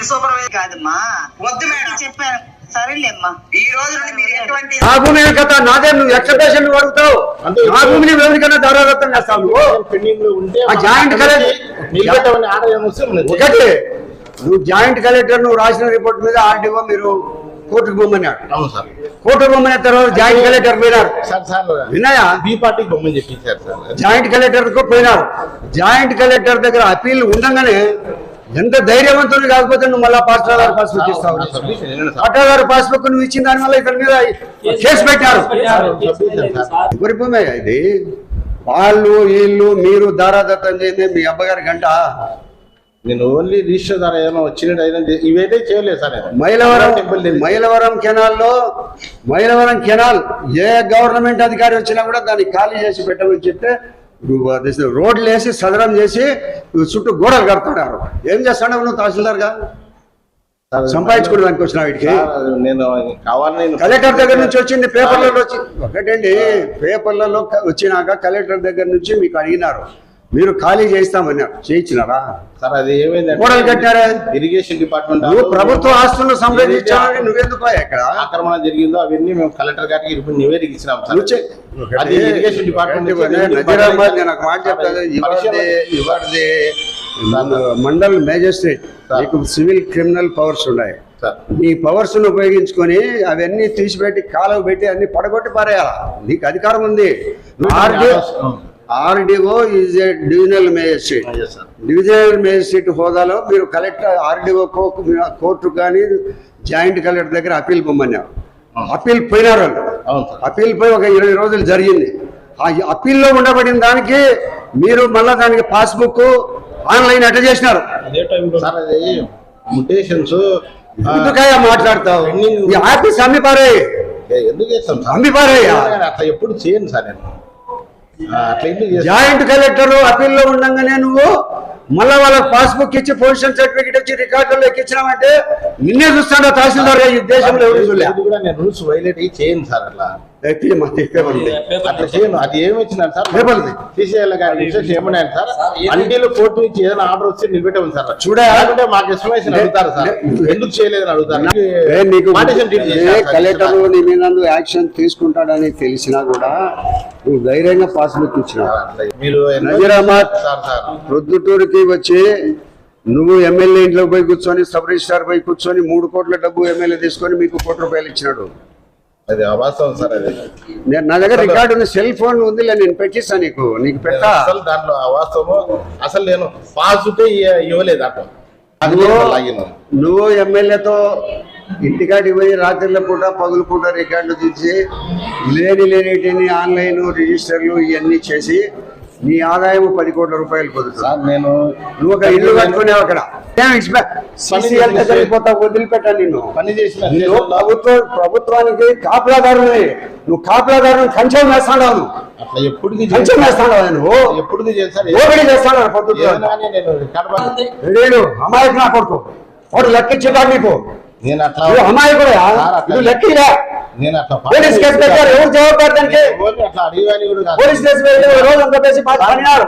నేను సూపర్వైజర్ కాదమ్మా. వద్దు మేడం. చెప్పాను. సరేలేమ్మా. ఈ రోజు నుండి మీరు ఎటువంటి నా భూమి ఏం కథ నాదే నువ్వు ఎక్స్పెక్టేషన్ నువ్వు అడుగుతావు? అంటే నా భూమిని ఎవరికైనా దారాదత్తం చేస్తావు నువ్వు పెండింగ్లో ఉంటే ఆ జాయింట్ కలెక్టర్ నిలబెట్టమని ఆర్డర్ ఏమొస్తే మనం చేయాలి. ఒకటి నువ్వు జాయింట్ కలెక్టర్ నువ్వు రాసిన రిపోర్ట్ మీద ఆర్డీఓ మీరు కోర్టుకు పోమన్నాడు అవును సార్. కోర్టుకు పోమన్న తర్వాత జాయింట్ కలెక్టర్ పోయినారు. సార్ సార్ విన్నాయా? బి పార్టీకి బొమ్మని చెప్పించారు సార్. జాయింట్ కలెక్టర్కు పోయినారు. జాయింట్ కలెక్టర్ దగ్గర అప్పీల్ ఉండగానే ఎంత ధైర్యవంతుడు కాకపోతే నువ్వు మళ్ళా పాస్టర్ పాస్బుక్ ఇస్తావు? గారు పాస్బుక్ నువ్వు ఇచ్చిన దాని వల్ల ఇతని మీద కేసు పెట్టారు. భూమే ఇది వాళ్ళు వీళ్ళు మీరు దారాదత్తం చేయండి మీ అబ్బగారి గంట. నేను ఓన్లీ రిజిస్టర్ ద్వారా ఏమైనా వచ్చినట్టు అయినా ఇవైతే చేయలేదు సార్. మైలవరం. మైలవరం కెనాల్లో మైలవరం కెనాల్ ఏ గవర్నమెంట్ అధికారి వచ్చినా కూడా దాన్ని ఖాళీ చేసి పెట్టమని చెప్తే రోడ్లు వేసి సదరం చేసి చుట్టూ గోడలు కడుతున్నారు ఏం చేస్తాడు నువ్వు తహసీల్దార్గా? సార్, సంపాదించుకోవడానికి వచ్చిన వీటికి? నేను కావాలని కలెక్టర్ దగ్గర నుంచి వచ్చింది పేపర్లలో వచ్చి ఒకటండి పేపర్లలో వచ్చినాక కలెక్టర్ దగ్గర నుంచి మీకు అడిగినారు. మీరు ఖాళీ చేస్తామన్నారు చేయించినారా? సార్ అది ఏమైందంటే గోడలు కట్టారే? ఇరిగేషన్ డిపార్ట్మెంట్ నువ్వు ప్రభుత్వ ఆస్తులను సంరక్షించాలని నువ్వెందుకు ఇక్కడ ఆక్రమణ జరిగిందో అవన్నీ మేము కలెక్టర్ గారికి ఇప్పుడు నివేదిక ఇచ్చినాం సార్. అది ఇరిగేషన్ డిపార్ట్మెంట్ నేను ఒక మాట చెప్తాను. ఇవాళది మండల్ మేజిస్ట్రేట్ నీకు సివిల్ క్రిమినల్ పవర్స్ ఉన్నాయి. నీ పవర్స్ను ఉపయోగించుకొని అవన్నీ తీసిపెట్టి కాలువ పెట్టి అన్ని పడగొట్టి పారేయాలా? నీకు అధికారం ఉంది. RDO is a divisional magistrate. Divisional magistrate హోదాలో మీరు కలెక్టర్ ఆర్డీఓ కోర్టు కానీ జాయింట్ కలెక్టర్ దగ్గర అప్పీల్ పొమ్మన్నారు. అప్పీల్ పోయినారు వాళ్ళు. అవును సార్ అప్పీల్ పోయి ఒక ఇరవై రోజులు జరిగింది. ఆ అప్పీల్లో ఉండబడిన దానికి మీరు మళ్ళా దానికి పాస్బుక్ ఆన్లైన్ అట్ట చేసినారు. సార్ అది ముటేషన్స్ ఎందుకయ్యా మాట్లాడతావు? ఈ ఆఫీస్ అమ్మి పారే ఎందుకు చేస్తాం అమ్మి ఎప్పుడు చేయను సార్ నేను. జాయింట్ కలెక్టర్ అప్పీల్లో ఉండగానే నువ్వు మళ్ళా వాళ్ళకి పాస్బుక్ ఇచ్చి పొజిషన్ సర్టిఫికేట్ ఇచ్చి రికార్డులో ఎక్కించినామంటే నిన్నే చూస్తాడో తహసీల్దార్ ఈ దేశంలో ఎవరు చూడలే. అది కూడా నేను రూల్స్ వైలేట్ అయ్యి చేయను సార్ అట్లా. ఎత్తి మా పేపర్ ఉంది. అట్లా అది ఏమి ఇచ్చినారు సార్? పేపర్ది. తీసేయాలి కానీ ఇన్స్ట్రక్షన్ ఏమన్నాను సార్? అంటీలో కోర్టు నుంచి ఏదైనా ఆర్డర్ వస్తే నిలబెట్టమని సార్. చూడా. లేకుంటే మాకు ఎక్స్ప్లెనేషన్ అడుగుతారు సార్. ఎందుకు చేయలేదని అడుగుతారు? ఏ నీకు పార్టీషన్ డీల్ ఏ చేశారు సార్. కలెక్టర్ నీ మీద యాక్షన్ తీసుకుంటాడని తెలిసినా కూడా నువ్వు ధైర్యంగా పాస్బుక్ ఇచ్చినావు. అట్లా మీరు ఎన్నో- నజీర్ అహ్మద్ సార్ సార్. ప్రొద్దుటూరుకి వచ్చి నువ్వు ఎమ్మెల్యే ఇంట్లో పోయి కూర్చొని సబ్ రిజిస్టార్ పోయి కూర్చొని మూడు కోట్ల డబ్బు ఎమ్మెల్యే తీసుకొని మీకు కోటి రూపాయలు ఇచ్చినాడు. అది అవాస్తవం సార్ అది. నేను నా దగ్గర రికార్డు ఉంది సెల్ ఫోన్ ఉందిలే నేను పెట్టిస్తా నీకు నీకు పెట్టా. అసలు దాంట్లో అవాస్తవము అసలు నేను పాసుకే ఇవ్వలేదు అట్లా. నువ్వు ఎమ్మెల్యేతో ఇంటికాడికి పోయి రాత్రిళ్ళ పూట పగులు పూట రికార్డులు తీసి లేని లేనిటిని ఆన్లైన్ రిజిస్టర్లు ఇవన్నీ చేసి నీ ఆదాయం పది కోట్ల రూపాయలు పొందుతుంది సార్ నేను నువ్వు ఒక ఇల్లు కట్టుకునేవు అక్కడ. నిన్ను. నువ్వు ప్రభుత్వం ప్రభుత్వానికి కాపలాదారుని నువ్వు కాపలాదారుని కంచెం వేస్తాడు నువ్వు. అట్లా ఎప్పటికీ కంచెం వేస్తాడు నువ్వు. ఎప్పటికీ ఓపిడి చేస్తాడు నేను అమాయకు నా కొడుకు. వాడు లెక్కించేటాడు నీకు. నేను అట్లా నువ్వు అమాయకుడే సార్, పోలీస్ కేసు పెట్టారు. ఎవరు జవాబు దానికి. పోలీస్ కేసు పెట్టి రోజు అంతా పేసి పడినారు